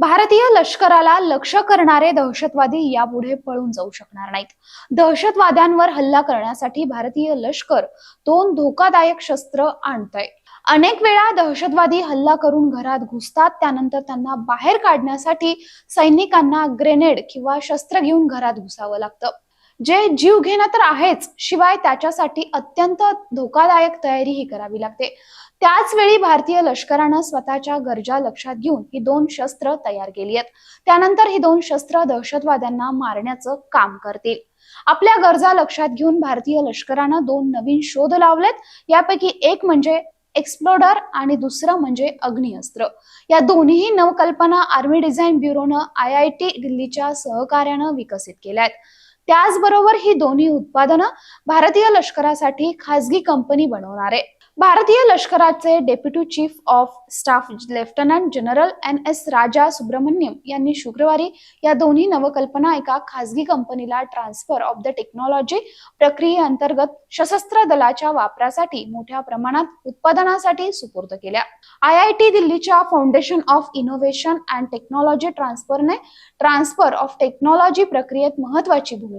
भारतीय लष्कराला लक्ष करणारे दहशतवादी यापुढे पळून जाऊ शकणार नाहीत. दहशतवाद्यांवर हल्ला करण्यासाठी भारतीय लष्कर दोन धोकादायक शस्त्र आणतंय. अनेक वेळा दहशतवादी हल्ला करून घरात घुसतात त्यानंतर त्यांना बाहेर काढण्यासाठी सैनिकांना ग्रेनेड किंवा शस्त्र घेऊन घरात घुसावं लागतं. जे जीव घेणं तर आहेच शिवाय त्याच्यासाठी अत्यंत धोकादायक तयारीही करावी लागते. त्याच वेळी भारतीय लष्करानं स्वतःच्या गरजा लक्षात घेऊन ही दोन शस्त्र तयार केली आहेत. त्यानंतर ही दोन शस्त्र दहशतवाद्यांना मारण्याचं काम करतील. आपल्या गरजा लक्षात घेऊन भारतीय लष्करानं दोन नवीन शोध लावलेत. यापैकी एक म्हणजे एक्सप्लोडर आणि दुसरं म्हणजे अग्निअस्त्र. या दोन्ही नवकल्पना आर्मी डिझाईन ब्युरोनं आय आय टी दिल्लीच्या सहकार्यानं विकसित केल्या आहेत त्याचबरोबर ही दोन्ही उत्पादनं भारतीय लष्करासाठी खासगी कंपनी बनवणार आहे. भारतीय लष्कराचे deputy chief of staff lieutenant general N S Raja Subramaniam यांनी शुक्रवारी या दोन्ही नवकल्पना एका खासगी कंपनीला ट्रान्सफर ऑफ द टेक्नॉलॉजी प्रक्रियेअंतर्गत सशस्त्र दलाच्या वापरासाठी मोठ्या प्रमाणात उत्पादनासाठी सुपूर्द केल्या. आय आय टी दिल्लीच्या foundation of innovation and technology ट्रान्सफरने transfer of technology प्रक्रियेत महत्वाची भूमिका